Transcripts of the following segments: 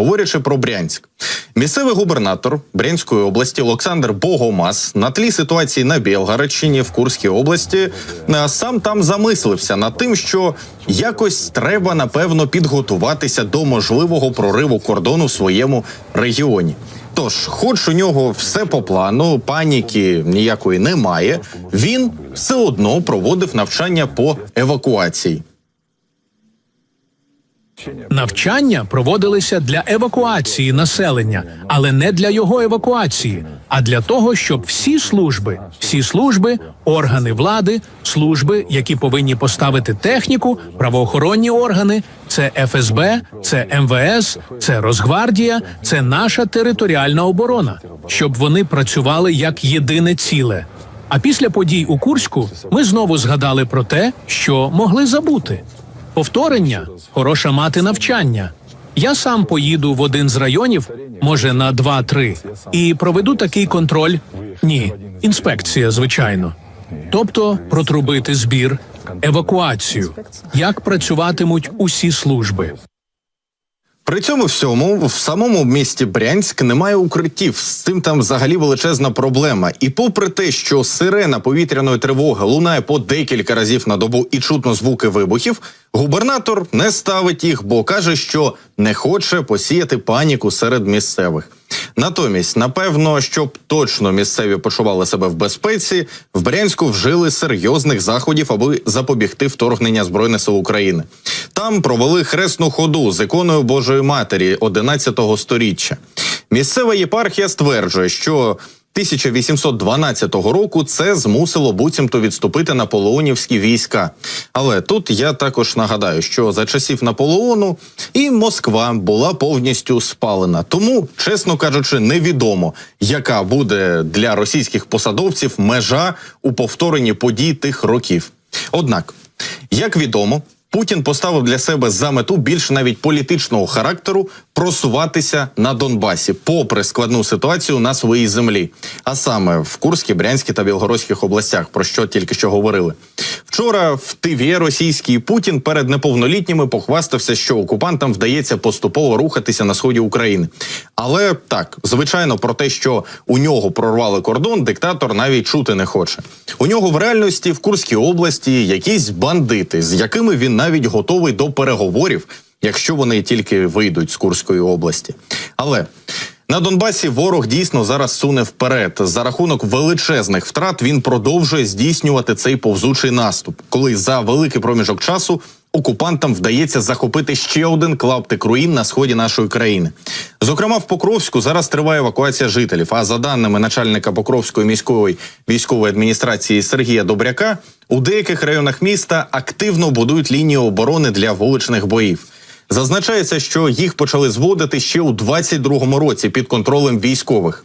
говорячи про Брянськ. Місцевий губернатор Брянської області Олександр Богомаз на тлі ситуації на Білгородщині в Курській області е, сам там замислився над тим, що якось треба напевно підготуватися до можливого прориву кордону в своєму регіоні. Тож, хоч у нього все по плану, паніки ніякої немає, він все одно проводив навчання по евакуації. Навчання проводилися для евакуації населення, але не для його евакуації, а для того, щоб всі служби, всі служби, органи влади, служби, які повинні поставити техніку, правоохоронні органи, це ФСБ, це МВС, це Росгвардія, це наша територіальна оборона, щоб вони працювали як єдине ціле. А після подій у Курську ми знову згадали про те, що могли забути. Повторення хороша мати навчання. Я сам поїду в один з районів, може на два-три, і проведу такий контроль. Ні, інспекція, звичайно. Тобто протрубити збір, евакуацію, як працюватимуть усі служби. При цьому всьому в самому місті Брянськ немає укриттів. З цим там взагалі величезна проблема. І попри те, що сирена повітряної тривоги лунає по декілька разів на добу і чутно звуки вибухів, губернатор не ставить їх, бо каже, що не хоче посіяти паніку серед місцевих. Натомість, напевно, щоб точно місцеві почували себе в безпеці, в Брянську вжили серйозних заходів, аби запобігти вторгнення збройних сил України. Там провели хресну ходу з іконою Божої Матері 11 сторіччя. Місцева єпархія стверджує, що 1812 року це змусило буцімто відступити наполеонівські війська. Але тут я також нагадаю, що за часів Наполеону і Москва була повністю спалена. Тому, чесно кажучи, невідомо, яка буде для російських посадовців межа у повторенні подій тих років. Однак, як відомо. Путін поставив для себе за мету більш навіть політичного характеру просуватися на Донбасі, попри складну ситуацію на своїй землі, а саме в Курській, Брянській та Білгородських областях, про що тільки що говорили. Вчора в ТВ російський Путін перед неповнолітніми похвастався, що окупантам вдається поступово рухатися на сході України. Але так, звичайно, про те, що у нього прорвали кордон, диктатор навіть чути не хоче. У нього в реальності в Курській області якісь бандити, з якими він навіть готовий до переговорів, якщо вони тільки вийдуть з Курської області. Але на Донбасі ворог дійсно зараз суне вперед. За рахунок величезних втрат він продовжує здійснювати цей повзучий наступ, коли за великий проміжок часу окупантам вдається захопити ще один клаптик руїн на сході нашої країни. Зокрема, в Покровську зараз триває евакуація жителів. А за даними начальника Покровської міської військової адміністрації Сергія Добряка, у деяких районах міста активно будують лінію оборони для вуличних боїв. Зазначається, що їх почали зводити ще у 22-му році під контролем військових.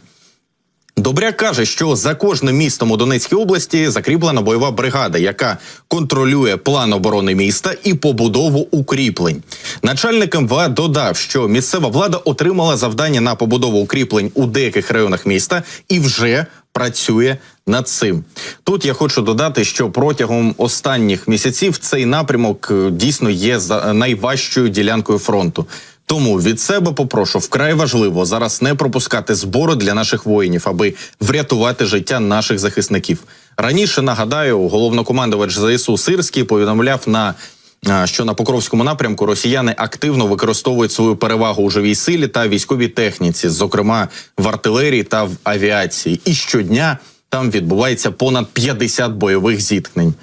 Добряк каже, що за кожним містом у Донецькій області закріплена бойова бригада, яка контролює план оборони міста і побудову укріплень. Начальник МВА додав, що місцева влада отримала завдання на побудову укріплень у деяких районах міста і вже працює над цим. Тут я хочу додати, що протягом останніх місяців цей напрямок е, дійсно є найважчою ділянкою фронту. Тому від себе попрошу вкрай важливо зараз не пропускати збору для наших воїнів, аби врятувати життя наших захисників. Раніше нагадаю, головнокомандувач ЗСУ Сирський повідомляв на що на Покровському напрямку росіяни активно використовують свою перевагу у живій силі та військовій техніці, зокрема в артилерії та в авіації. І щодня там відбувається понад 50 бойових зіткнень.